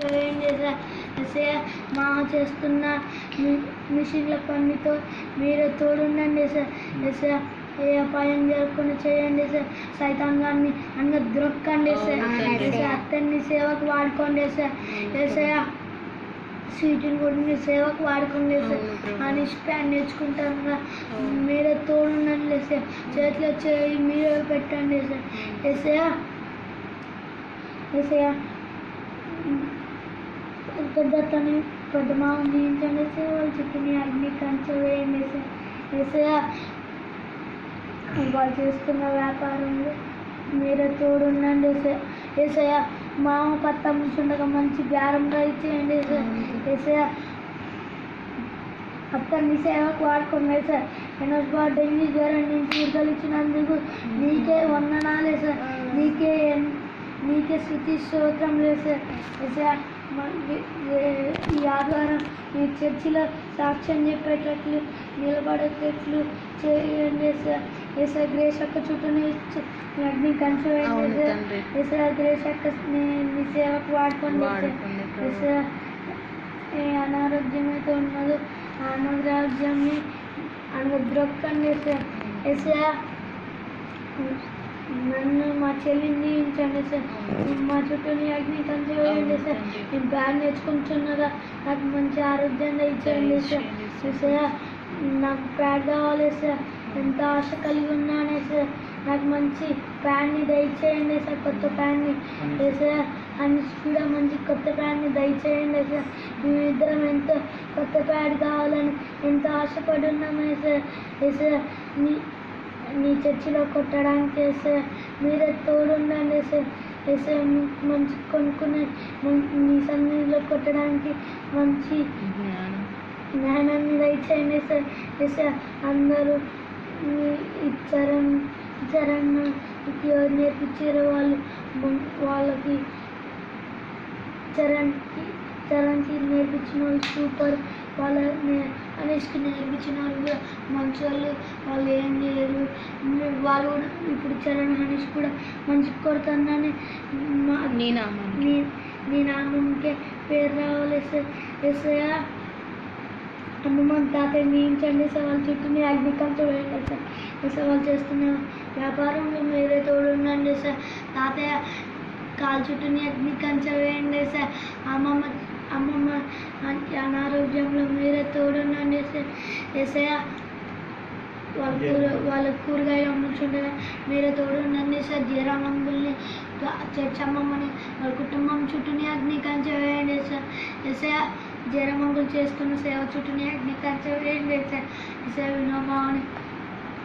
ఏసయ్య మా చేస్తున్న మిషన్ల పనితో మీరే తోడుండండి ఏసయ్య ఏసయ్య ఏ అపాయం జరగకుండా చేయండి సార్ సైతాంగాన్ని అన్న దొరకండి సార్ అత్తన్ని సేవకు వాడుకోండి సార్ ఏసయ్య సీటుని కూడా మీ సేవకు వాడుకోండి సార్ అని స్పాన్ నేర్చుకుంటాం కదా. మీరే తోడుండండి సార్ చేతిలో చేయి మీరే పెట్టండి సార్ ఏసయ్య ఏసయ్య పెద్దతని పెద్ద మామ జీవించండి సార్ వాళ్ళ చుట్టూ అగ్ని కంచె వేయండి సార్ ఏసయ్య వాళ్ళు చేస్తున్న వ్యాపారంలో మీరే తోడుండండి ఏసయ్య. ఏసయ్య మామ పత్త ముంచుండగా మంచి బేరంగా ఇచ్చేయండి ఏసయ్య. అత్త నీ సేవకు వాడుకోండి సార్ ఎనర్బా డెంగ్యూ జ్వరం నుంచి విడుదల ఇచ్చినందుకు నీకే వందనాలే సార్ నీకే నీకే స్థుతి స్తోత్రం లేదు సార్ ఏసయ్య, ఈ- ఆధారం ఈ చర్చిలో సాక్ష్యం చెప్పేటట్లు నిలబడేటట్లు చేయండి ఏసా గ్రేస్ అక్క చుట్టూ అగ్ని కంచు. ఏసా గ్రేస్ అక్క నీ సేవకు వాడుకోండి. ఏసా ఏ అనారోగ్యం అయితే ఉన్నదో ఆ అనారోగ్యాన్ని అనుద్రొక్కండి ఏసా నన్ను మా చెల్లిని ఉంచండి సార్. మా చుట్టూని అగ్ని కంచె వేయండి సార్. నేను బాగా నేర్చుకుంటున్నారా? నాకు మంచి ఆరోగ్యంగా ఇచ్చేయండి సార్. సార్ నాకు ప్యాడ్ కావాలి సార్. ఎంత ఆశ కలిగి ఉన్నానే సార్. నాకు మంచి ప్యాడ్ని దయచేయండి సార్ కొత్త ప్యాడ్ని. సార్ అని కూడా మంచి కొత్త ప్యాడ్ని దయచేయండి సార్. మేమిద్దరం ఎంతో కొత్త ప్యాడ్ కావాలని ఎంతో ఆశపడి ఉన్నామే సార్. ఏసయ్య నీ చర్చిలో కొట్టడానికి వేసే మీరే తోడుండండి సార్ వేసే మంచి కొనుక్కునే మం- నీ సన్నిధిలో కొట్టడానికి మంచి జ్ఞానం. జ్ఞానాన్ని దయచేయండి సార్ వేసే అందరూ చరణ్ ఎవరు నేర్పించారో వాళ్ళు వాళ్ళకి చరణ్కి చరణ్కి నేర్పించిన వాళ్ళు సూపర్ వాళ్ళ అనేష్కి నేర్పించిన వాళ్ళు కూడా మంచి వాళ్ళు వాళ్ళు ఏం చేయరు. వాళ్ళు కూడా ఇప్పుడు చరణ్ అనేష్ కూడా మంచి కొడుతున్నాను మా నీ నామంకే పేరు రావాలి ఎస్ఐ హనుమాన్ తాతయ్య నియించండి వాళ్ళ చుట్టూ మీ అగ్నికంతో వేయండి సార్. ఎస్ఐ వాళ్ళు చేస్తున్న వ్యాపారంలో మీరే తోడుండండి సార్ తాతయ్య కాలు చుట్టూ నీ అగ్ని కంచె వేయండి సార్. అమ్మమ్మ అమ్మమ్మ అనారోగ్యంలో మీరే సార్ ఎస్ఐ వాళ్ళ కూర వాళ్ళ కూరగాయలు అమ్ముతుండగా మీరే తోడుండండి సార్ జీరామంగుల్ని చర్చ్ అమ్మమ్మని వాళ్ళ కుటుంబం చుట్టూని అగ్ని కంచె వేయండి సార్ ఎస్ఐ జయమంగులు చేస్తున్న సేవ చుట్టూని అగ్ని కంచె వేయండి సార్ ఎస్ఐ వినోబాని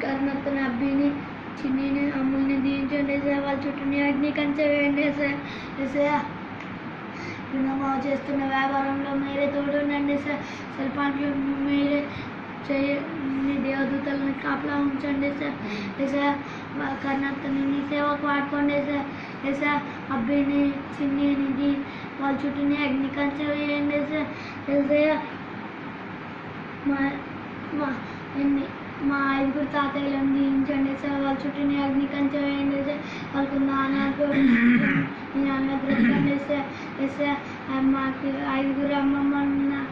కర్ణత్తని అబ్బిని చిన్నిని అమ్ముల్ని దీవించండి సార్ వాళ్ళ చుట్టూని అగ్ని కంచె వేయండి సార్ ఎస్ఐ వినోబా చేస్తున్న వ్యాపారంలో మీరే తోడుండండి సార్ శిల్పానికి మీరే చేయ మీ దేవదూతలను కాపలా ఉంచండి సార్ ఎసా కర్ణాటకని నీ సేవకు వాడుకోండి సార్ ఎసా అబ్బాయిని చిన్నిది వాళ్ళ చుట్టూని అగ్ని కంచె వేయండి సార్ ఎసా మా మా ఎన్ని మా ఐదుగురు తాతయ్యలను దీవించండి సార్ వాళ్ళ చుట్టూని అగ్ని కంచె వేయండి సార్ వాళ్ళకు నాన్నకు నాన్న దొరకండి సార్ ఎసా మాకు ఐదుగురు అమ్మమ్మ నా-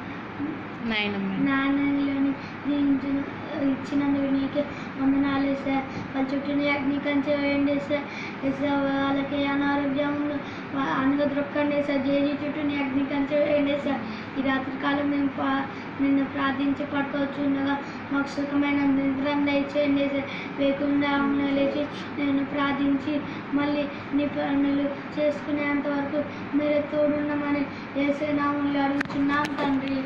నాయనమ్మ నాణ్యాలని దీవించిన ఇచ్చినందుకు నీకే వందనాలు సార్ వాళ్ళ చుట్టూ అగ్ని కంచె వేయండి సార్ సార్ వాళ్ళకి అనారోగ్యం అనుగా దొరకండి సార్ జేజీ చుట్టూ అగ్ని కంచె వేయండి సార్ ఈ రాత్రి కాలం మేము నిన్ను ప్రార్థించి పడుకోవచ్చుండగా మాకు సుఖమైన నిద్ర దయచేయండి సార్ లేకుండా లేచి నేను ప్రార్థించి మళ్ళీ నీ పనులు చేసుకునేంత వరకు మీరు తోడున్నామని వేసే నామంలో అడుగుతున్నాం తండ్రి.